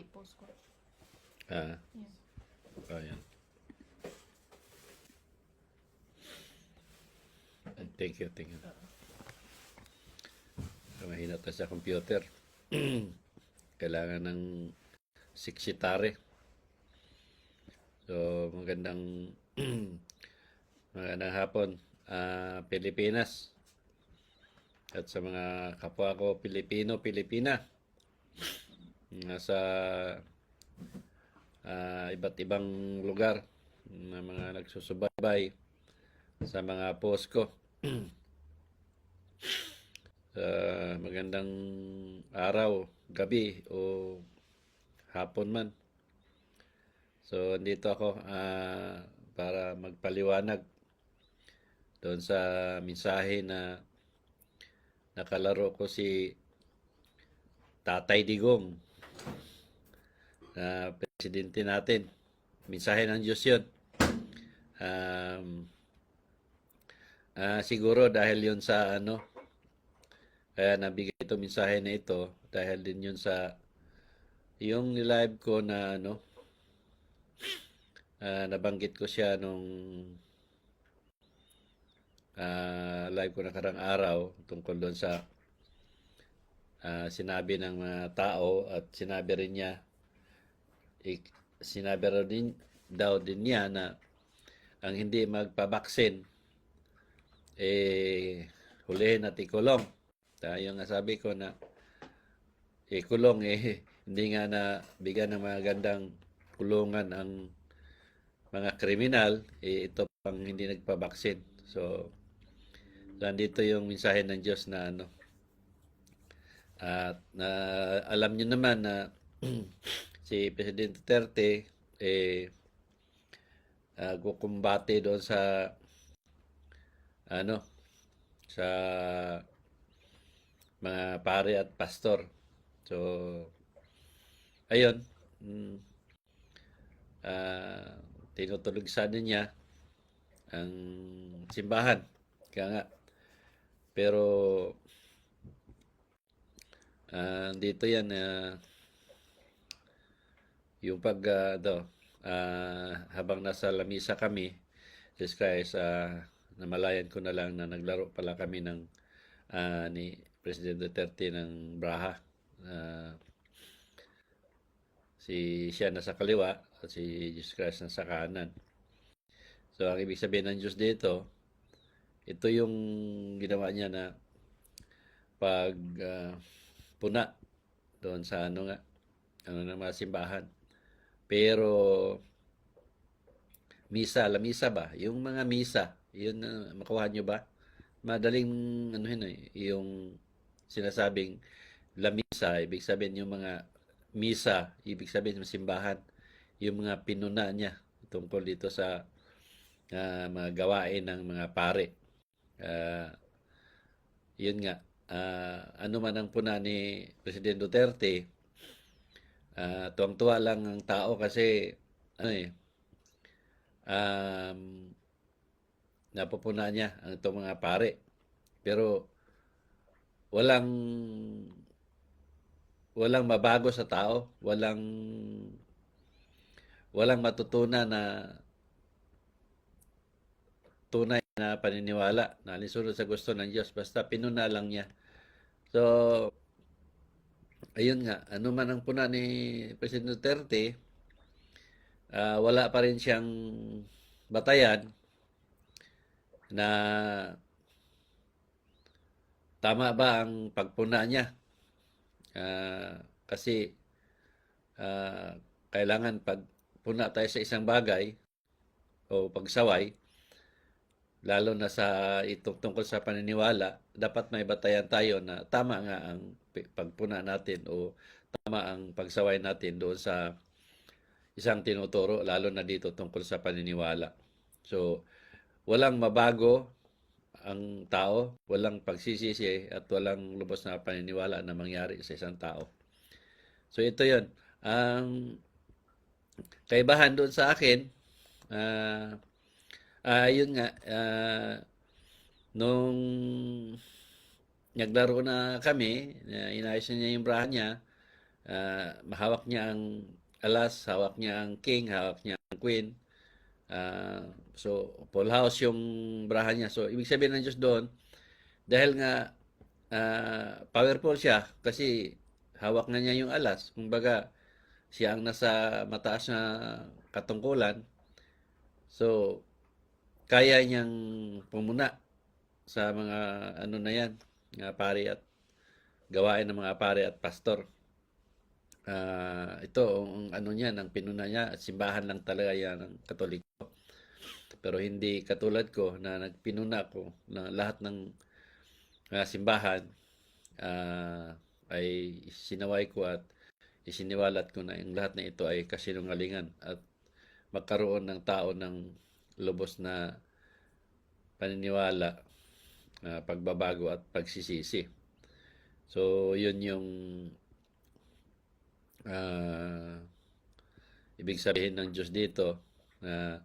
i-post ko. Ah, Yan. ayan. Ah, Thank you, thank you. Mahina tayo sa computer. Kailangan ng siksitare. So, magandang magandang hapon, ah, Pilipinas. At sa mga kapwa ko Pilipino, Pilipina. Nasa ah, iba't ibang lugar na mga nagsusubaybay sa mga post ko. sa magandang araw, gabi o hapon man. So, andito ako ah, para magpaliwanag doon sa mensahe na nakalaro ko si Tatay Digong na presidente natin. Mensahe ng Diyos yun. Um, ah, siguro dahil yun sa ano, kaya nabigay ito mensahe na ito dahil din yun sa yung live ko na ano, ah, nabanggit ko siya nung ah, live ko nakarang araw tungkol doon sa ah, sinabi ng mga tao at sinabi rin niya ik, sinabi rin din, daw din niya na ang hindi magpabaksin eh hulihin at ikulong. Tayo nga sabi ko na ikulong eh hindi nga na bigyan ng mga gandang kulungan ang mga kriminal eh ito pang hindi nagpabaksin. So nandito yung mensahe ng Diyos na ano at na alam niyo naman na si Presidente Duterte eh uh, kukumbate doon sa ano sa mga pare at pastor. So ayun mm, ah, tinutulog sana niya ang simbahan. Kaya nga pero ah, dito yan ah, yung pag ah, do, ah, habang nasa lamisa kami, Jesus Christ, ah, namalayan ko na lang na naglaro pala kami ng ah, ni President Duterte ng Braha. Ah, si siya nasa kaliwa at si Jesus Christ nasa kanan. So, ang ibig sabihin ng Diyos dito, ito yung ginawa niya na pag ah, puna doon sa ano nga, ano ng mga simbahan. Pero misa, la misa ba? Yung mga misa, yun na makuha nyo ba? Madaling ano yun eh, yung sinasabing la misa, ibig sabihin yung mga misa, ibig sabihin yung simbahan, yung mga pinuna niya tungkol dito sa ah, mga gawain ng mga pare. Ah, yun nga, ah, ano man ang puna ni President Duterte, Ah, tuwang-tuwa lang ang tao kasi ano eh um, napupuna niya ang itong mga pare. Pero walang walang mabago sa tao, walang walang matutunan na tunay na paniniwala na alisunod sa gusto ng Diyos basta pinuna lang niya. So ayun nga, ano man ang puna ni President Duterte, ah, wala pa rin siyang batayan na tama ba ang pagpuna niya. Ah, kasi ah, kailangan pag puna tayo sa isang bagay o pagsaway, lalo na sa itong tungkol sa paniniwala, dapat may batayan tayo na tama nga ang pagpuna natin o tama ang pagsaway natin doon sa isang tinuturo, lalo na dito tungkol sa paniniwala. So, walang mabago ang tao, walang pagsisisi at walang lubos na paniniwala na mangyari sa isang tao. So, ito yon Ang kaibahan doon sa akin, ah, ah, yun nga, ah, nung naglaro na kami, na inayos na niya yung braha niya, ah, mahawak niya ang alas, hawak niya ang king, hawak niya ang queen. Ah, so, full house yung braha niya. So, ibig sabihin ng Diyos doon, dahil nga ah, powerful siya, kasi hawak na niya yung alas. Kumbaga, siya ang nasa mataas na katungkulan. So, kaya niyang pumuna sa mga ano na yan, mga pari at gawain ng mga pare at pastor. Ah, ito, ang ano niya, ang pinuna niya, at simbahan lang talaga yan ng katoliko. Pero hindi katulad ko na nagpinuna ko na lahat ng ah, simbahan ah, ay sinaway ko at isiniwalat ko na yung lahat na ito ay kasinungalingan at magkaroon ng tao ng lubos na paniniwala, ah, pagbabago at pagsisisi. So, yun yung ah, ibig sabihin ng Diyos dito na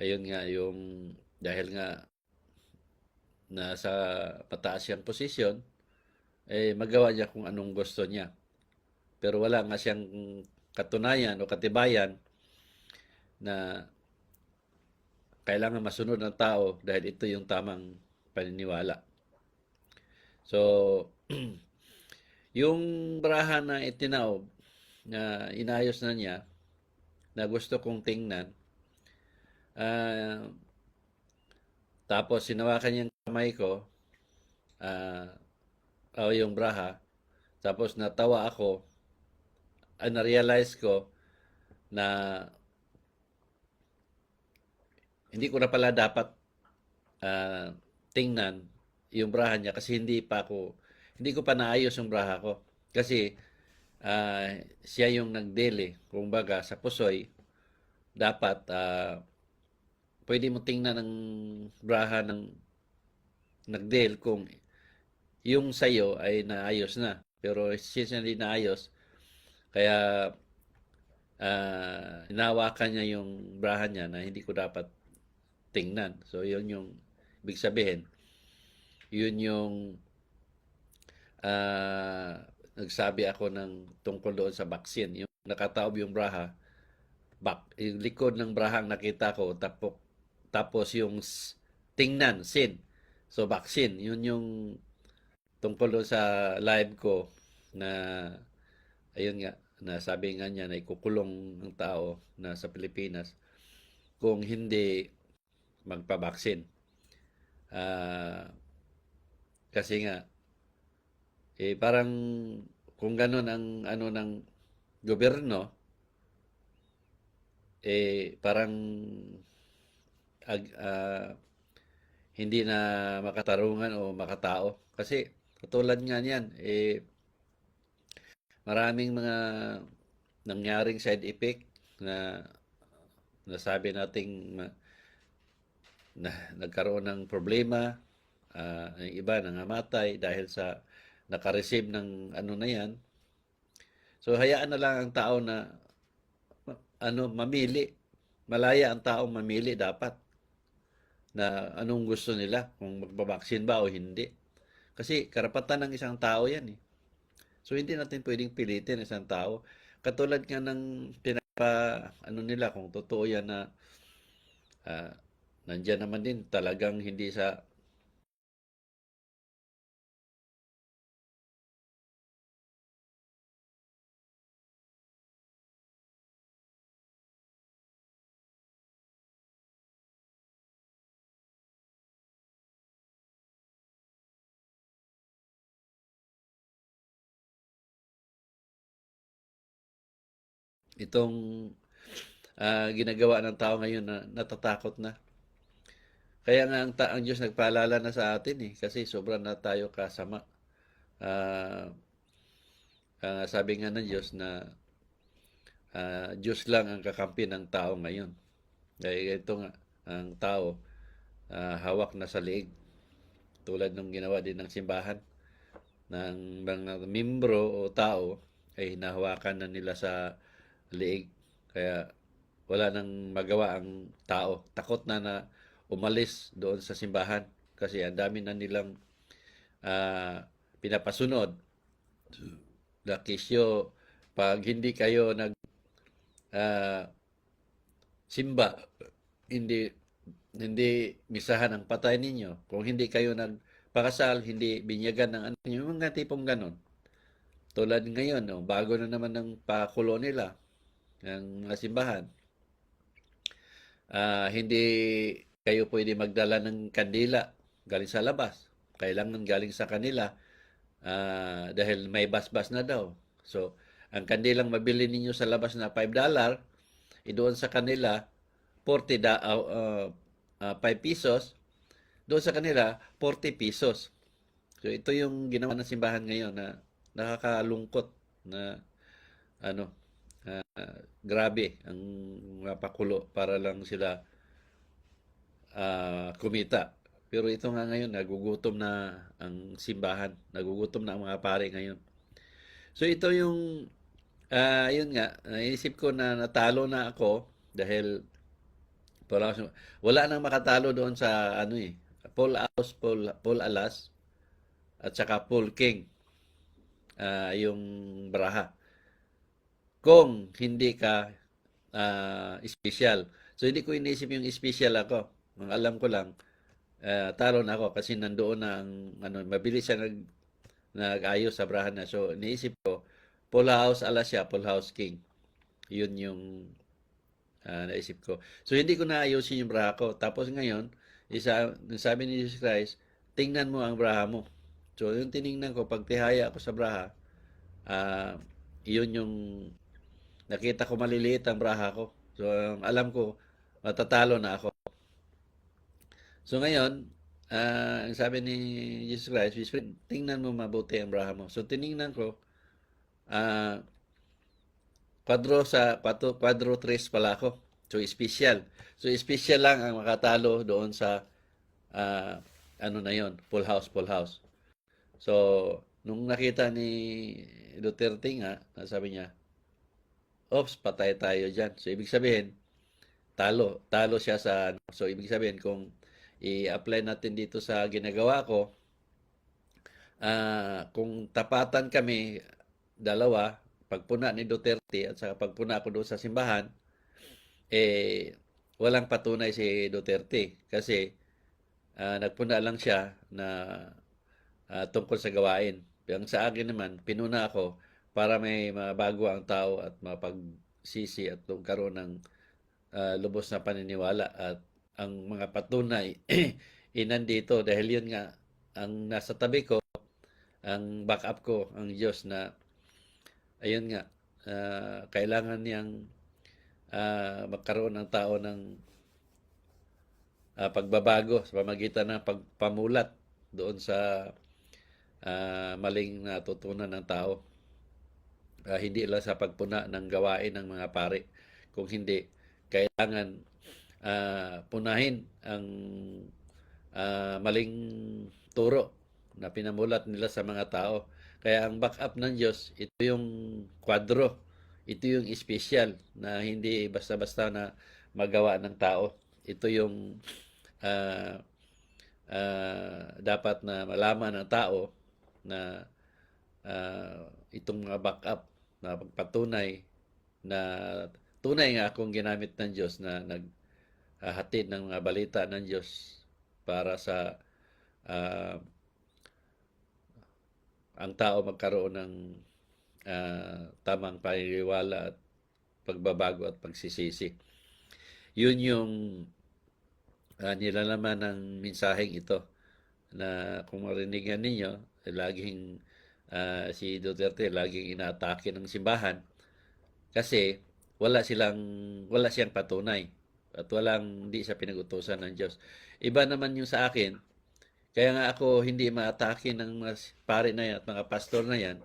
ayun nga yung dahil nga nasa mataas siyang posisyon, eh magawa niya kung anong gusto niya. Pero wala nga siyang katunayan o katibayan na kailangan masunod ng tao dahil ito yung tamang paniniwala. So, yung braha na itinaob na inayos na niya na gusto kong tingnan ah, tapos sinawakan niya yung kamay ko ah, o yung braha tapos natawa ako ah, na-realize ko na hindi ko na pala dapat ah, tingnan yung braha niya kasi hindi pa ako hindi ko pa naayos yung braha ko. Kasi ah, siya yung nagdele kumbaga sa pusoy dapat ah, pwede mo tingnan ng braha ng nagdel kung yung sayo ay naayos na. Pero since hindi naayos kaya ah, inawakan niya yung braha niya na hindi ko dapat tingnan so yun yung ibig sabihin yun yung ah, nagsabi ako ng tungkol doon sa vaccine. Yung nakataob yung braha, bak, yung likod ng braha ang nakita ko, tapos, tapos yung tingnan, sin. So, vaccine, yun yung tungkol doon sa live ko na, ayun nga, na sabi nga niya na ikukulong ng tao na sa Pilipinas kung hindi magpabaksin. Ah, kasi nga, eh parang kung ganun ang ano ng gobyerno, eh parang ag, ah, hindi na makatarungan o makatao. Kasi katulad nga niyan, eh maraming mga nangyaring side effect na nasabi nating na nagkaroon ng problema, ah, ang iba nangamatay dahil sa nakareceive ng ano na yan. So hayaan na lang ang tao na ano mamili. Malaya ang tao mamili dapat na anong gusto nila kung magbabaksin ba o hindi. Kasi karapatan ng isang tao yan eh. So hindi natin pwedeng pilitin ang isang tao. Katulad nga ng pinapa ano nila kung totoo yan na ah, nandyan naman din talagang hindi sa itong ah, ginagawa ng tao ngayon na natatakot na. Kaya nga ang, ta- ang Diyos nagpaalala na sa atin eh kasi sobra na tayo kasama. Ah, ah, sabi nga ng Diyos na ah, Diyos lang ang kakampi ng tao ngayon. Dahil ito nga, ang tao ah, hawak na sa liig. Tulad ng ginawa din ng simbahan ng mga membro o tao ay hinahawakan na nila sa liig. Kaya wala nang magawa ang tao. Takot na na umalis doon sa simbahan kasi ang dami na nilang ah, pinapasunod. Lakisyo pag hindi kayo nag ah, simba, hindi hindi misahan ang patay ninyo. Kung hindi kayo nagpakasal, hindi binyagan ng anak niyo, mga tipong ganon. Tulad ngayon, no, bago na naman ng pakulo nila ng simbahan. Ah, hindi kayo pwede magdala ng kandila galing sa labas. Kailangan galing sa kanila ah, dahil may basbas na daw. So, ang kandilang mabili ninyo sa labas na $5, doon sa kanila 40 da, ah, ah, 5 pesos, doon sa kanila 40 pesos. So, ito yung ginawa ng simbahan ngayon na nakakalungkot na ano, ah, grabe ang mga pakulo para lang sila ah, kumita. Pero ito nga ngayon, nagugutom na ang simbahan. Nagugutom na ang mga pare ngayon. So ito yung, ah, yun nga, naisip ko na natalo na ako dahil wala, nang makatalo doon sa ano eh, Paul Aus, Paul, Paul Alas, at saka Paul King, ah, yung Braha. Kung hindi ka ah, special. So hindi ko inisip yung special ako. Ang alam ko lang, ah, talo na ako kasi nandoon na ang ano, mabilis siya nag nag-ayos sa brahan na. So iniisip ko, Paul House ala siya, Paul House King. Yun yung ah, naisip ko. So hindi ko naayusin yung braha ko. Tapos ngayon, isa, sabi ni Jesus Christ, tingnan mo ang braha mo. So yung tiningnan ko, pag tihaya ako sa braha, ah, yun yung nakita ko maliliit ang braha ko. So ang alam ko, matatalo na ako. So ngayon, ah, ang sabi ni Jesus Christ, "His friend, tingnan mo mabuti ang braha mo. So tiningnan ko, ah, kwadro sa, pato, kwadro tres pala ako. So special. So special lang ang makatalo doon sa, ah, ano na yon full house, full house. So, nung nakita ni Duterte nga, sabi niya, Ops, patay tayo dyan. So, ibig sabihin, talo. Talo siya sa, ano. so, ibig sabihin, kung i-apply natin dito sa ginagawa ko, ah, kung tapatan kami, dalawa, pagpuna ni Duterte at saka pagpuna ko doon sa simbahan, eh, walang patunay si Duterte. Kasi, ah, nagpuna lang siya na ah, tungkol sa gawain. Ang sa akin naman, pinuna ako para may mabago ang tao at mapagsisi at magkaroon ng ah, lubos na paniniwala at ang mga patunay inandito dahil yun nga ang nasa tabi ko ang backup ko ang Diyos na ayun nga ah, kailangan niyang ah, magkaroon ng tao ng ah, pagbabago sa pamagitan ng pagpamulat doon sa ah, maling natutunan ng tao Ah, hindi lang sa pagpuna ng gawain ng mga pare. Kung hindi, kailangan ah, punahin ang ah, maling turo na pinamulat nila sa mga tao. Kaya ang backup ng Diyos, ito yung kwadro. Ito yung special na hindi basta-basta na magawa ng tao. Ito yung ah, ah, dapat na malaman ng tao na ah, itong mga backup na pagpatunay na tunay nga akong ginamit ng Diyos na naghatid ng mga balita ng Diyos para sa ah, ang tao magkaroon ng ah, tamang paniniwala at pagbabago at pagsisisi. Yun yung uh, nilalaman ng mensaheng ito na kung marinigan ninyo, laging ah, si Duterte laging inaatake ng simbahan kasi wala silang wala siyang patunay at walang hindi siya pinag-utusan ng Diyos. Iba naman yung sa akin. Kaya nga ako hindi maatake ng mga pare na yan at mga pastor na yan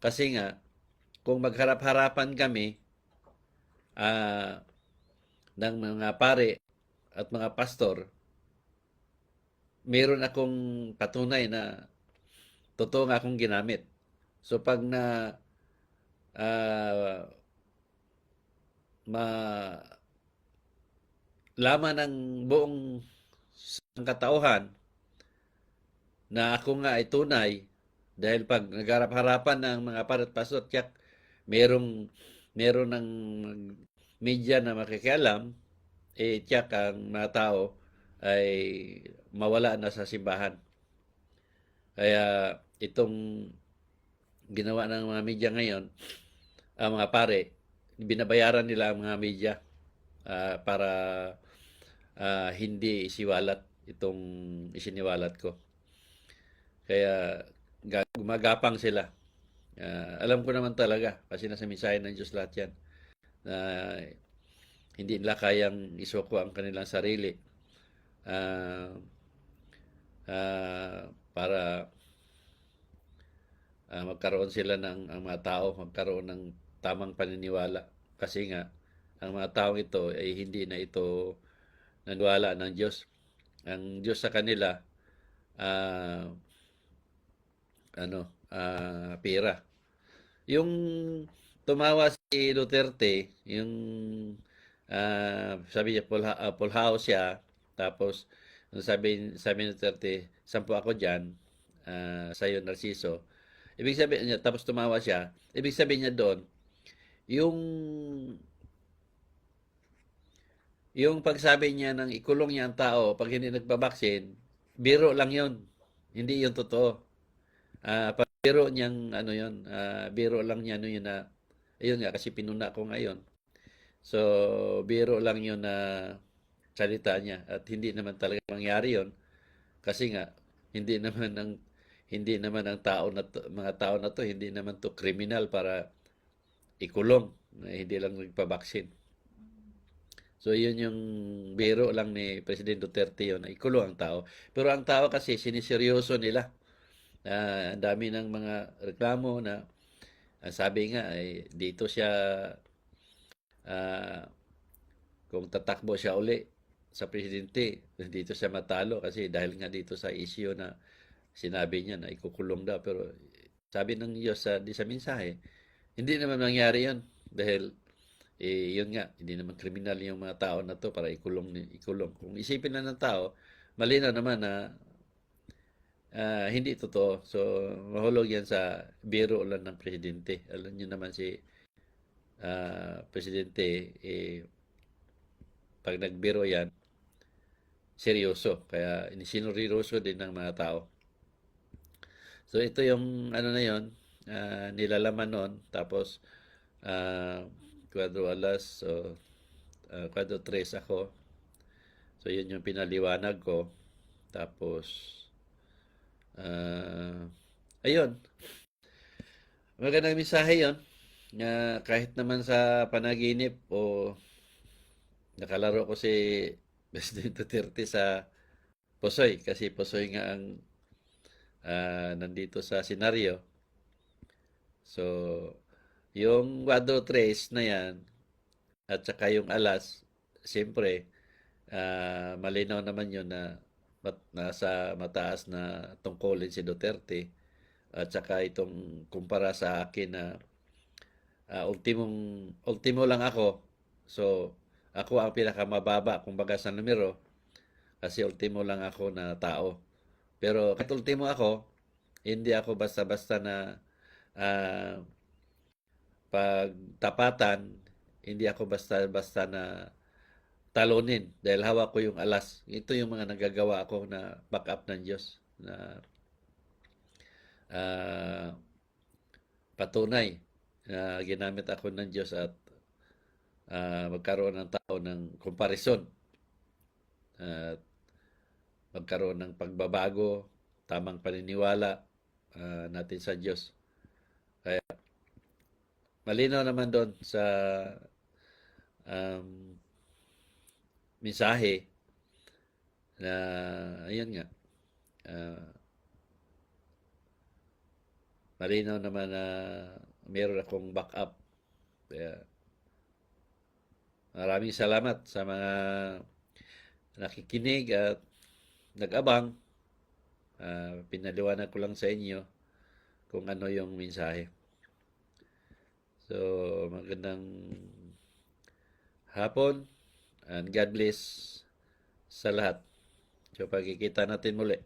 kasi nga kung magharap-harapan kami ah, ng mga pare at mga pastor, meron akong patunay na totoo nga akong ginamit. So pag na ah, ma laman ng buong sangkatauhan na ako nga ay tunay dahil pag nagharap-harapan ng mga parat pastor, tiyak merong meron ng media na makikialam, eh tiyak ang mga tao ay mawala na sa simbahan. Kaya itong ginawa ng mga media ngayon, ang mga pare, binabayaran nila ang mga media ah, para ah, hindi isiwalat itong isiniwalat ko. Kaya ga- gumagapang sila. Ah, alam ko naman talaga kasi nasa mensahe ng Diyos lahat yan na hindi nila kayang isuko ang kanilang sarili ah, ah, para ah, magkaroon sila ng ang mga tao magkaroon ng tamang paniniwala kasi nga ang mga tao ito ay hindi na ito naniwala ng Diyos. Ang Diyos sa kanila ah, ano ah, pera yung tumawa si Duterte yung ah, sabi niya full, ha- ah, full house siya. Tapos sabi sabi ni Duterte sampu ako diyan sa iyo Narciso. Ibig sabihin niya tapos tumawa siya. Ibig sabihin niya doon yung yung pagsabi niya ng ikulong niya ang tao pag hindi nagpabaksin, biro lang yon Hindi yun totoo. Pag biro niyang ano yon ah, biro lang niya ano yun na, ayun nga kasi pinuna ko ngayon. So, biro lang yun na salita niya at hindi naman talaga mangyari yon kasi nga hindi naman ang hindi naman ang tao na to, mga tao na to hindi naman to kriminal para ikulong na hindi lang nagpabaksin. So, yun yung biro lang ni President Duterte yun, na ikulo ang tao. Pero ang tao kasi, siniseryoso nila. Ah, ang dami ng mga reklamo na ang sabi nga, ay, dito siya, ah, kung tatakbo siya uli sa presidente, dito siya matalo kasi dahil nga dito sa issue na sinabi niya na ikukulong daw. Pero sabi ng Diyos sa, di sa mensahe, hindi naman nangyari yun. Dahil eh yun nga, hindi naman kriminal yung mga tao na to para ikulong ikulong. Kung isipin na ng tao, malinaw naman na ah, hindi totoo. So, mahulog yan sa biro lang ng presidente. Alam niyo naman si ah, presidente, eh, pag nagbiro yan, seryoso. Kaya sinuriroso din ng mga tao. So, ito yung ano na yun, ah, nilalaman nun. Tapos, ah, Cuadro alas, so, uh, Cuadro 3 ako. So, yun yung pinaliwanag ko. Tapos, ah, ayun. Magandang mensahe yun. Na kahit naman sa panaginip o nakalaro ko si President Duterte sa Posoy. Kasi Posoy nga ang ah, nandito sa senaryo. So, yung Cuadro 3 na yan, at saka yung alas, siyempre, ah, malinaw naman yun na mat, nasa mataas na tungkulin si Duterte. At saka itong kumpara sa akin na ah, ultimong, ultimo lang ako. So, ako ang pinakamababa, kumbaga sa numero, kasi ultimo lang ako na tao. Pero kahit ultimo ako, hindi ako basta-basta na ah, pagtapatan, hindi ako basta-basta na talunin dahil hawak ko yung alas. Ito yung mga nagagawa ko na backup ng Diyos na ah, patunay na ginamit ako ng Diyos at ah, magkaroon ng tao ng komparison at magkaroon ng pagbabago, tamang paniniwala ah, natin sa Diyos. Kaya malinaw naman doon sa um, mensahe na ayun nga ah, malinaw naman na meron akong backup. Kaya maraming salamat sa mga nakikinig at nag-abang. Ah, pinaliwanag ko lang sa inyo kung ano yung mensahe so magandang hapon and God bless sa lahat. So pagkikita natin muli